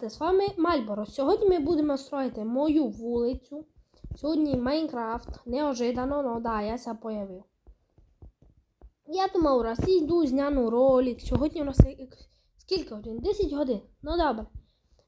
ребята, з вами Мальборо. Сьогодні ми будемо строїти мою вулицю. Сьогодні Майнкрафт. Неожиданно, ну да, я ся появив. Я думав, раз йду зняну ролик. Сьогодні у нас скільки годин? 10 годин. Ну добре.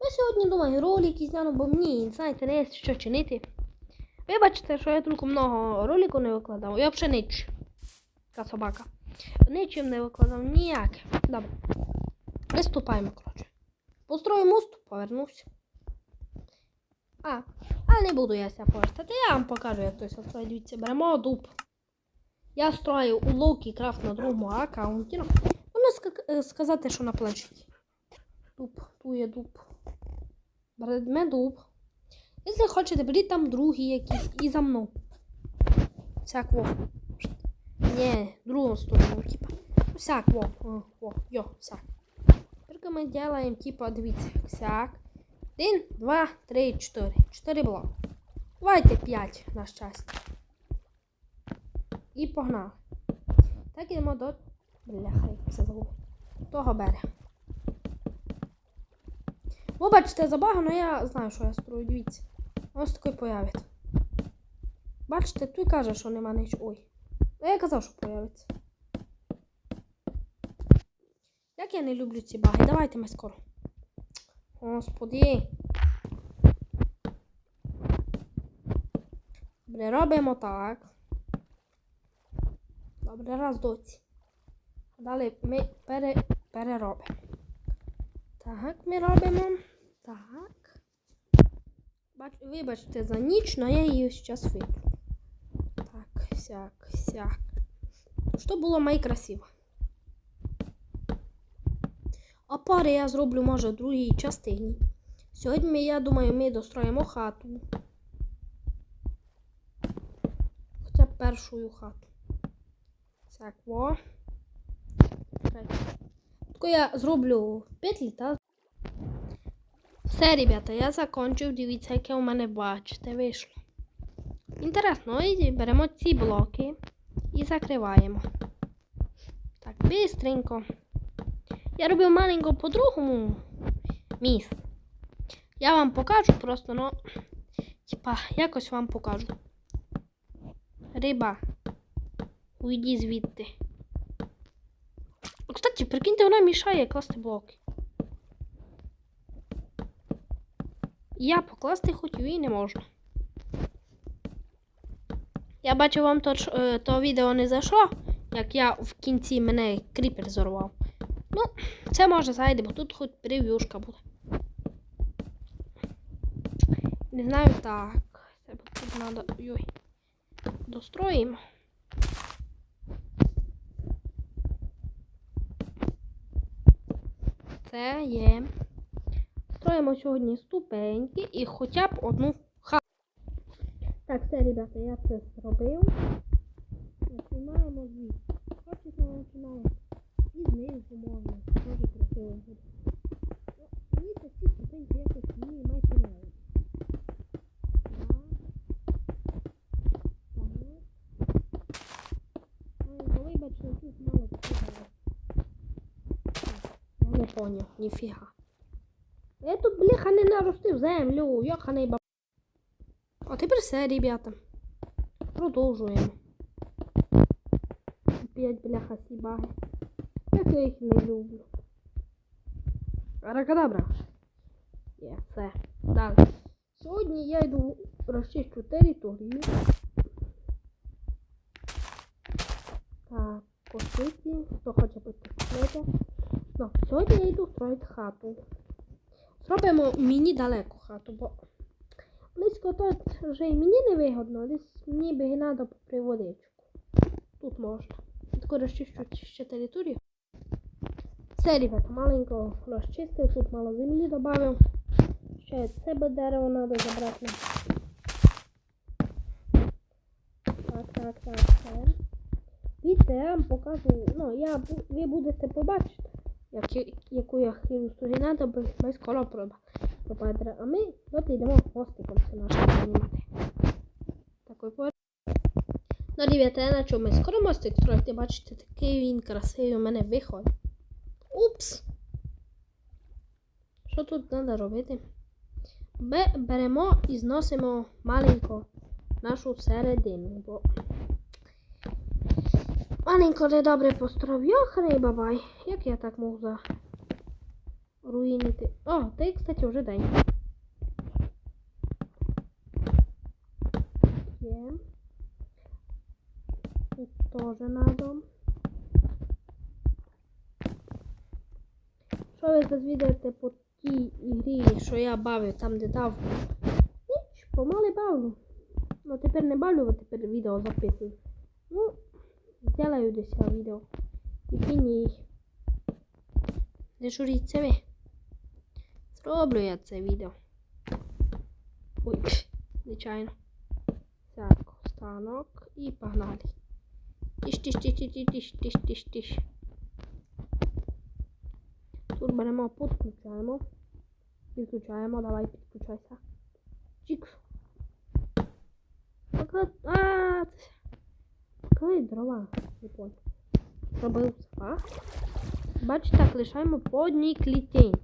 Я сьогодні думаю, ролики зняну, бо мені, знаєте, не є що чинити. Вибачте, що я тільки много роликів не викладав. Я взагалі ніч. Така собака. Нічим не викладав ніяк. Добре. Приступаємо, коротше. Построю мост, повернусь. А, а не буду я ся повертати. Я вам покажу, як той строїть. Дивіться, беремо дуб. Я строю у Локі Крафт на другому аккаунті. Ну, Можна ска- е, сказати, що на планшеті. Дуб, ту є дуб. Беремо дуб. Якщо хочете, беріть там другий якийсь і за мною. Всяк во. Не, другу сторону, типа. Всяк, во, о, йо, всяк. Тільки ми делаем, типа, дивіться, всяк. Один, два, три, чотири. Чотири блоки. Давайте п'ять на щастя. І погнали. Так ідемо до. Бляха, як все забув. Того бере. Ви бачите, забагано, я знаю, що я строю, дивіться. Ось такий появиться. Бачите, той каже, що нема нічого. Ой. А я казав, що появиться. Як я не люблю ці баги. Давайте ми скоро. Господи. Добре, робимо так. Добре, раз доці. Далі ми пере, переробимо. Так, ми робимо. Так. Бач, вибачте за ніч, але я її зараз виключу. Так, сяк, сяк. Щоб було найкрасиво. А пари я зроблю, може, в другій частині. Сьогодні, я думаю, ми достроїмо хату. Хоча першу хату. Так, во. Тако я зроблю петлі, та. Все, ребята, я закончив. Дивіться, яке у мене бачите, вийшло. Інтересно, і беремо ці блоки і закриваємо. Так, бистренько. Я робив маленько по-другому міст. Я вам покажу просто, ну, типа, якось вам покажу. Риба. Уйди звідти. Кстати, прикиньте, вона мішає класти блоки. Я покласти хотів і не можна. Я бачу, вам то, е, то відео не зайшло, як я в кінці мене кріпер зорвав. Ну, це може зайде, бо тут хоч прев'юшка буде. Не знаю, так. Це тут треба. Йой. Достроїмо. Це є. Строїмо сьогодні ступеньки і хоча б одну хату. Так, все, ребята, я це зробив. Починаємо звідси. Хочете, починаємо. І знизу можна. Дуже красиво буде. Ну, Мені такі ступеньки якось мені майже нравиться. Вибачте, тут мало такого. Я не поняв, ніфіга. Я тут, бляха, не наростив землю, йоханий баб. А тепер все, ребята. Продовжуємо. Опять, бляха, ці баги. Я їх не люблю. Аракадабра. Є, все. Далі. Сьогодні я йду розчищу територію. Так, по хто хоче підписати. Ну, сьогодні я йду строїти хату. Зробимо мені далеку хату, бо близько тут вже і мені не вигодно, десь мені би треба попри водичку. Тут можна. Тако розчищу ще територію. Все, ребята, маленько розчистив, тут мало землі додав. Ще це би дерево треба забрати. Так, так, так, все. Дивіться, я вам покажу. Ну, я, ви будете побачити, як, яку я хилю сторіна, бо ми скоро пропадемо. А ми от йдемо хвостиком це наше займати. Такий по. Ну, ребята, я на чому ми скоро мостик строїти, бачите, такий він красивий у мене виходить. Упс! Що тут треба робити? Бе- беремо і зносимо маленько нашу середину, бо маленько недобре построїв. Йоханий бабай. Як я так можу за руїнити? О, й, кстати, вже день. Є. Тут теж надо. Що ви по тій ігрі, що я бавив там, де дав? Ніч, помали бавлю. Ну тепер не бавлю, а тепер відео записую. Ну, сделаю десь я відео. І фіній. Не журіться ви. Зроблю я це відео. Ой, звичайно. Так, станок і погнали. Тиш, тиш, тиш, тиш, тиш, тиш, тиш, тиш. Беремо, підключаємо. Підключаємо, давай підключайся. Чікс. Пока... А, коли дрова? Понял. Робив а? Бачите, так лишаємо по одній клітинці.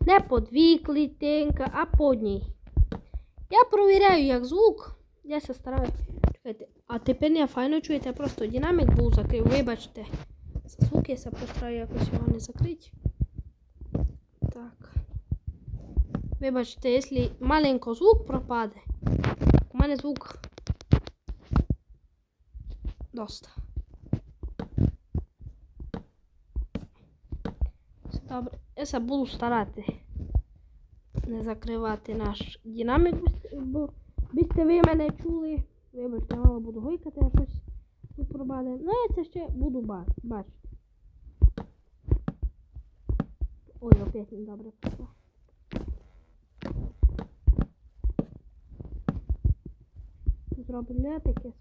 Не по дві клітинки, а по одній. Я провіряю, як звук. Я се. Чекайте. А тепер не файно чуєте, просто динамік був закрив. Вибачте. За звук я постараю якось його не закрити. Так. Вибачте, якщо маленько звук пропаде, у мене звук доста. Добре. Я буду старати не закривати наш динамік, бо бісте ви мене чули. Вибачте, мало буду гойкати, а щось тут. Ну, я це ще буду ба- бачити. Ой, опять недобре пішло. Зроблю таке.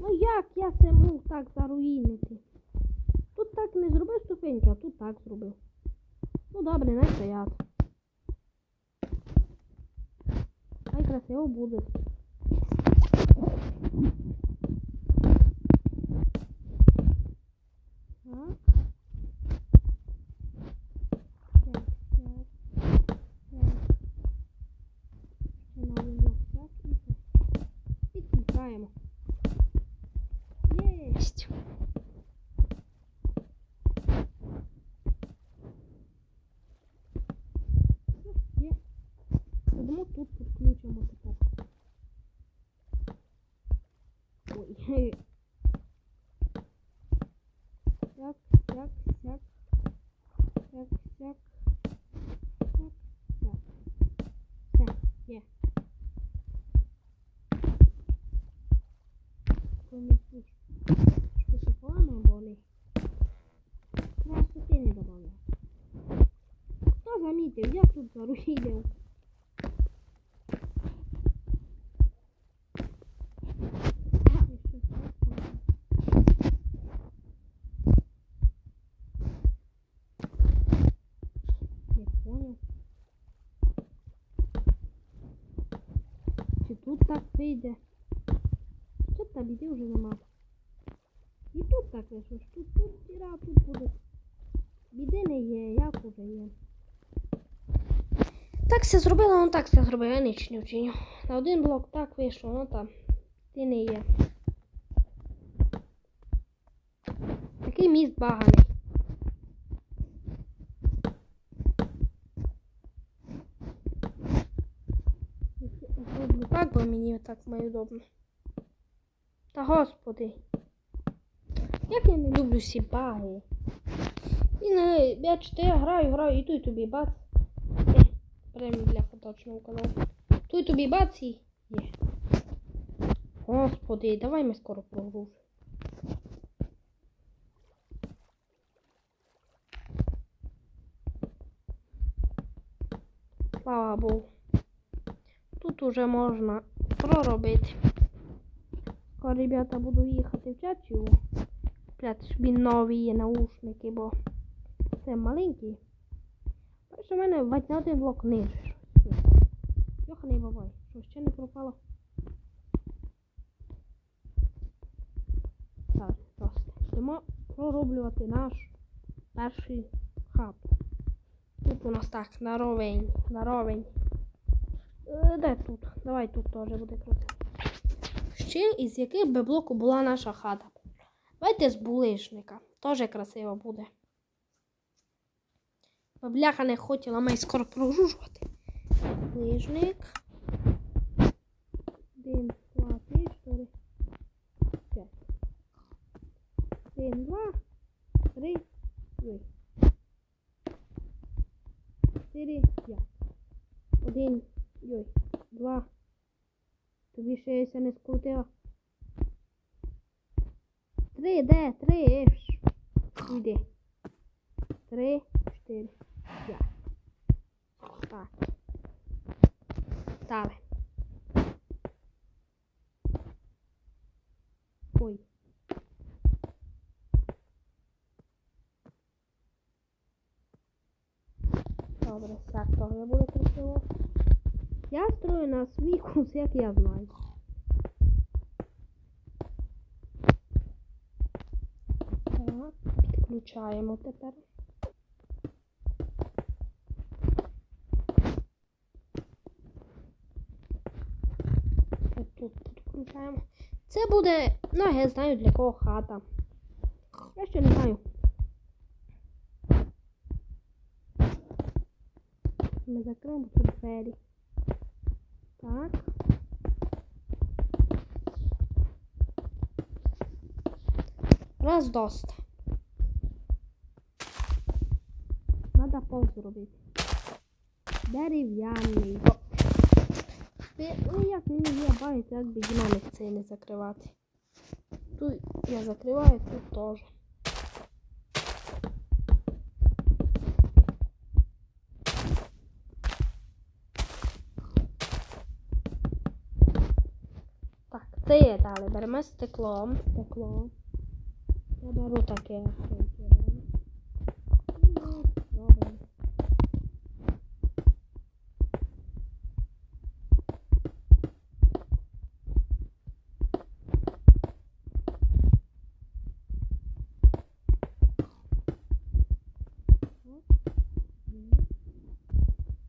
Ну як я це мог так заруїнити? Тут так не зробив ступеньки, а тут так зробив. Ну добре, не стоять. Хай красиво буде. Так. Так, так. Так. Ще новий блок, так, і все. Підключаємо. Єсть. Ну, Є. Йдемо тут підключимо тепер. Сяк, сяк, сяк. Сяк, сяк. Сяк, сяк. Все, є. Помітиш. Що погано болить. Красоти не добавляю. Хто замітив? Я тут заруїнив. Не понял. Чи тут так вийде? Та вже нема. І тут так вийшло, що тут, тут діра, тут буде. Біди не є, як уже є. Так все зробила, ну так все зробила, я ніч не вчиню. На один блок так вийшло, ну там. Ти не є. Такий міст баганий. Так, бо мені так удобно. Та господи. Як я не люблю всі баги. І не, я граю, граю, і тут тобі бац. Е, Прямо для поточного каналу. Тут тобі бац і є. Господи, давай ми скоро прогружимо. Слава Богу. Тут уже можна проробити. Скоро, ребята, буду їхати в Чачу. Купляти собі нові наушники, бо це маленькі. Бачиш, у мене в один блок ниже. Йоханий бабай, що ще не пропало? Так, просто. Йдемо пророблювати наш перший хату. Тут у нас так, на ровень, на ровень. Е, Де тут? Давай тут теж буде красиво. Ще із яких би блоку була наша хата? Давайте з булишника. Теж красиво буде. Бабляха не хотіла май скоро прогружувати. Булишник. Один, два, три, чотири, п'ять. Один, два, три, ой. Чотири, п'ять. Один, ой, два. Тобі ще я ся не скрутила. Три, де? Три. Ш. Іди. Три, чотири, п'ять. Так. Далі. Ой. Добре, так теж буде красиво. Я строю на свій вкус, як я знаю. Так, підключаємо тепер. Тут підключаємо. Це буде, ну я знаю для кого хата. Я ще не знаю. Ми закриємо тут двері. Так. Раз доста. Пол зробити. Дерев'яний. Ну як мені є бачите, як би динамік цей не закривати. Тут я закриваю, тут теж. Так, це є далі. Беремо стекло. Стекло. Я беру таке. таке беру. Ну, робимо.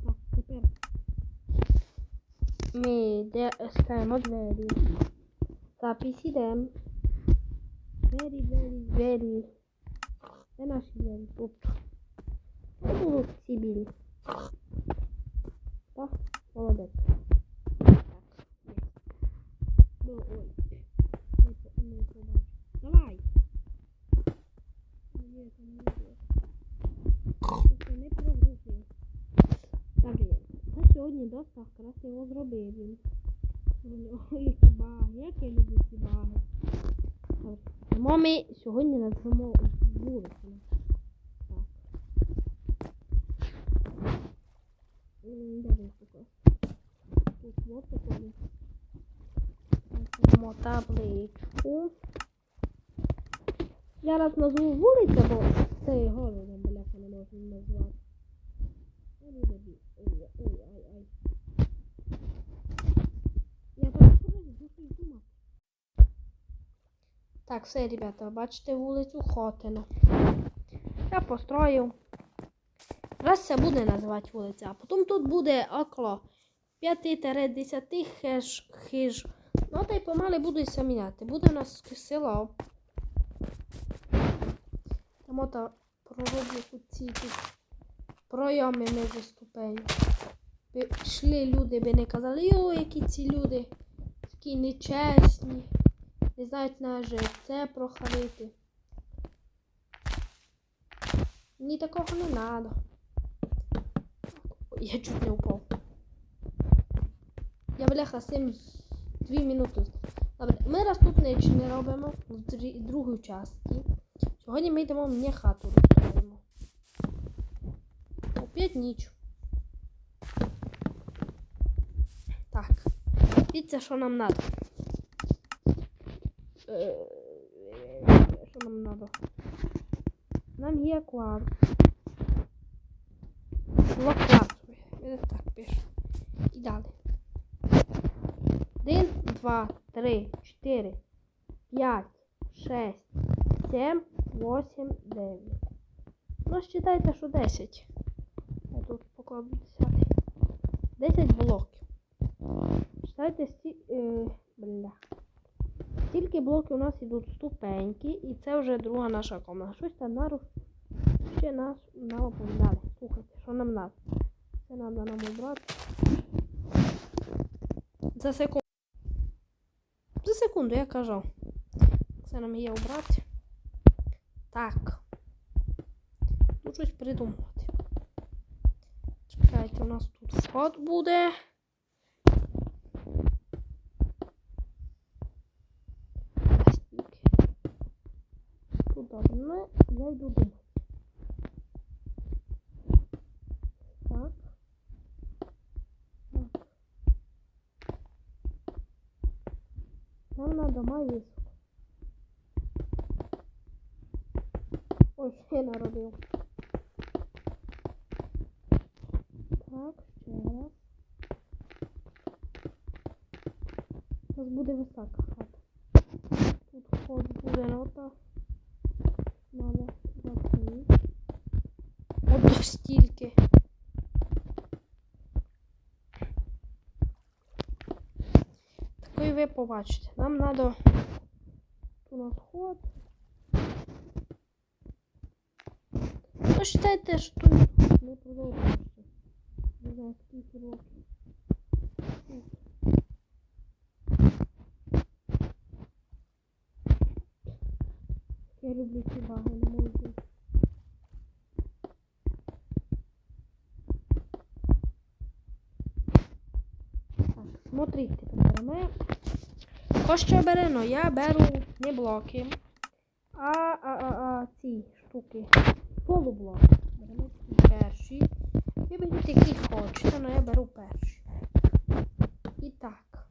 Так, тепер ставимо двері. Запис ідемо. Двері, двері, двері. Де наші двері? Тут. Це будуть ці білі. Так, молодець. Так, є. Ну, ой. Не, не побачу. Давай. Тобто. Сьогодні досить красиво зробив він. Які баги, як я люблю ці баги. Тому ми сьогодні назвемо вулицями. Так. Де таке? Тут вот таке. Назвемо табличку. Я раз назву вулиця, бо це його бляха не можна назвати. Ой, ой, ой, ой, ай, ай. Я так скоро духи думав. Так, все, ребята, бачите вулицю Хотина. Я построїв. Раз це буде називати вулиця, а потім тут буде около 5-10 хиж, хиж. Ну, та й помалі будуть міняти. Буде у нас село. Там ото пророблю ці пройоми між ступеню. Би йшли люди, би не казали, йо, які ці люди такі нечесні, не знають навіть це прохарити. Мені такого не треба. Я чуть не впав. Я бляха з цим з- дві минути. Добре, ми наступний чи не робимо в другій часті. Сьогодні ми йдемо мені хату розстроїмо. Опять ніч. Так. Дивіться, що нам надо. Е, Що нам надо? Нам є кварц. Блок кварцу. Так пише. І далі. Один, два, три, чотири, п'ять, шесть, сім, восемь, дев'ять. Ну, считайте, що 10. Я тут покладу 10. 10 блоків. Считайте, сті... Е, бля. Стільки блоків у нас ідуть ступеньки, і це вже друга наша комната. Щось там нару ще нас нам оповідали. Слухайте, що нам надо? Це треба нам обрати. За секунду. За секунду, я кажу. Це нам є обрати. Так. Тут щось придумати. Чекайте, у нас тут вход буде. Стільки. Тут добре. Ну, я йду думати. Так. Нам надо високо. Ой, ще народив. Так, ще раз. У нас буде висока хата. Тут вход буде рота. Надо закрити. От стільки. Такий ви побачите. Нам тут у нас ход. Ну, считайте, що ми продовжуємо ще. Не знаю, скільки років. Я люблю ці баги, не можу. Так, смотрите, тепер ми. Хто що бере, ну я беру не блоки, а, а, а, а ці штуки. Полублоки. Беремо перші. Ви беріть які хочете, але я беру перші. І так.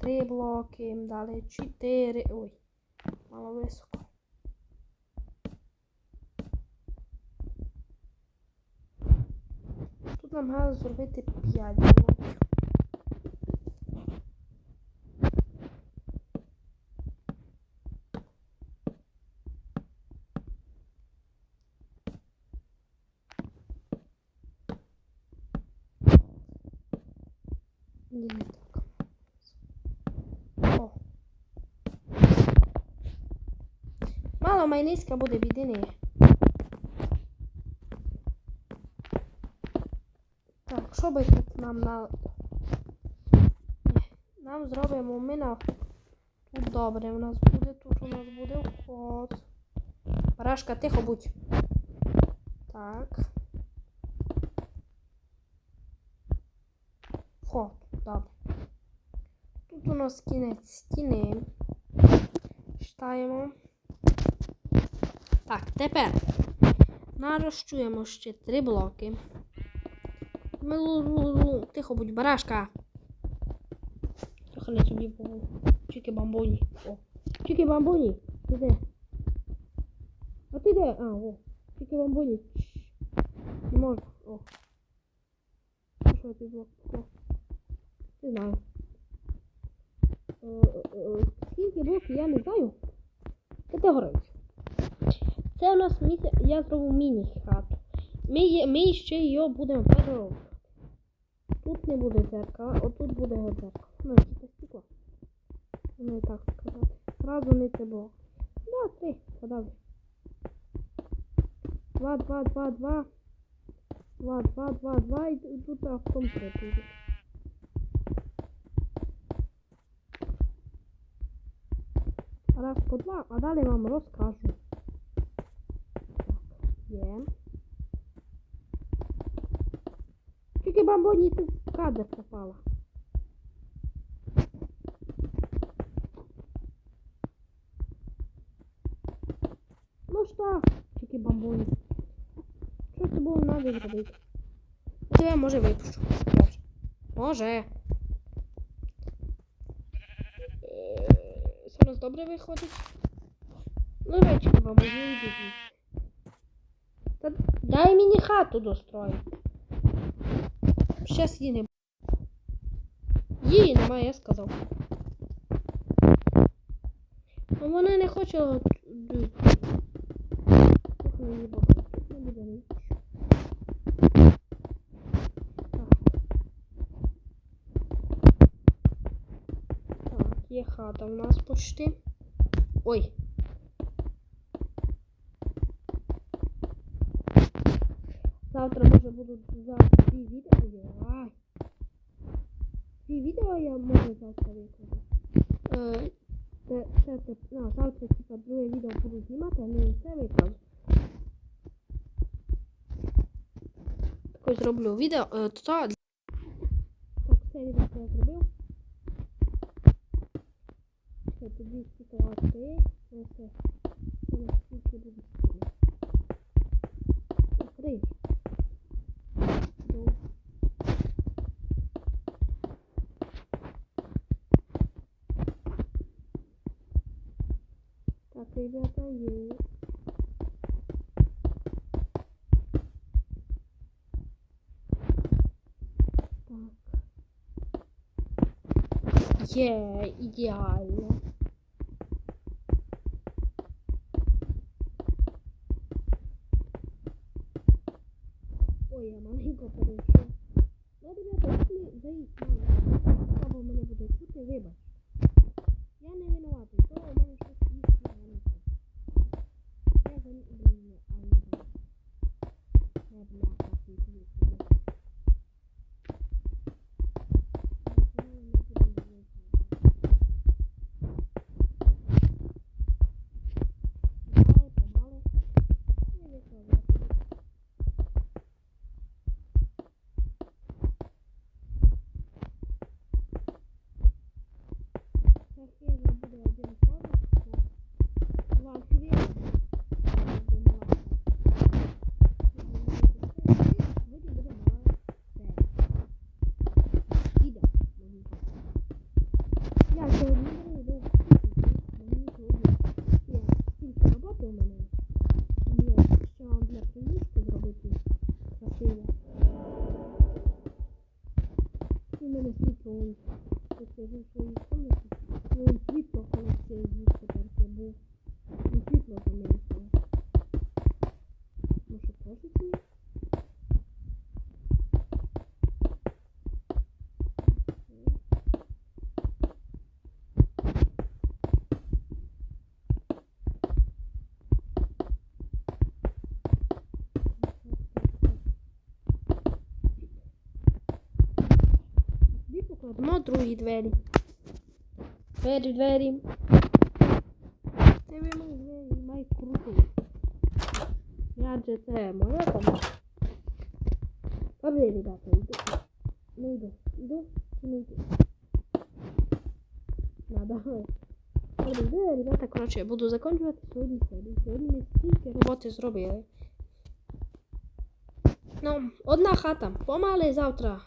Три блоки, далі чотири. Ой, мало високо. Тут нам треба зробити 5 блоків. Ні, не так. О. Мало майниська буде біди не. Так, що би тут нам на. Нам зробимо ми на. Тут добре у нас буде, тут у нас буде вход. Барашка, тихо будь. Так. Вход, добре. Тут у нас кінець стіни. Читаємо. Так, тепер нарощуємо ще три блоки. Тихо будь, барашка. Трохи тобі було. Чики бамбоні. О. Чики бамбоні. Ти де? А ти де? А, о. Чики бамбоні. Не можу. О. Що ти блок? О. Не знаю. Е, е, е, Скільки блоків, я не знаю. Категорично. Це у нас місце, я зробив міні-хату. Ми, ми ще її будемо перероблювати. Тут не буде дзеркала, отут буде дзеркало. Ну, це стекло. Не так сказати. Зразу не це було. Два, три, подали. Два, два, два, два. Два, два, два, два, і тут автом три буде. Раз по два, а далі вам розкажу. Є. Тільки бамбоні тут в кадр попала. Ну що, тільки бамбоні. Що це було надо зробити? Я може випущу. Може. Може. Е, нас добре виходить. Ну, вечір вам йдіть. Дай мені хату достроїти. Щас її не. Її немає, я сказав. Ну вона не хоче. Так, є хата в нас почти. Ой. Завтра може будуть завтра дві відео. Ай. Дві відео я можу завтра викладу. Е, це, це, це, ну, завтра типа друге відео буду знімати, а не це викладу. Також зроблю відео. Е, то, так, це відео що я зробив. Це тоді ситуації. Оце. Це наскільки буде стіни. Закрий. Ну. Так, ребята, есть. Так. Е, ідеально. Ой, я маленько перейшов. Ну, ребята, якщо заїзд мало, або мене буде чути, вибач. Я не винуватий, то у мене щось їсть на мене. Я за блін, а не знаю. Не бляха, тільки їсти. Помали, помали. Не викладати. Це хижа буде один поверх, два хвилини. Буде мала. Сьогодні буде мала серія. Іде. Я сьогодні не йду. Мені сьогодні є стільки роботи у мене. Є ще вам для привічки зробити красиво. І в мене світло он. Я сижу в своїй кімнаті. Ну, і світло, коли цей звук тепер це був. І світло замінило. Може, теж ці? Покладемо другі двері. Двері, двері. Це ви мої двері, май крутий. Адже це моя там. Добре, ребята, йду. Не йду. Йду не йду? Надо. Добре, йду, ребята, коротше, я буду закінчувати сьогодні серію. Сьогодні ми стільки роботи зробили. Ну, одна хата. Помали завтра.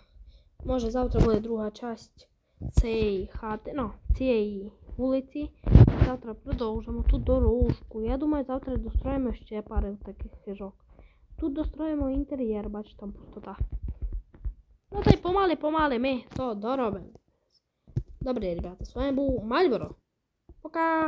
Може завтра буде друга часть цієї хати, ну, цієї вулиці. Завтра продовжимо тут дорожку. Я думаю, завтра достроїмо ще пару таких хижок. Тут достроїмо інтер'єр, бачите, там пустота. Ну та й помали, помали, ми то доробимо. Добре, ребята, з вами був Мальборо. Пока!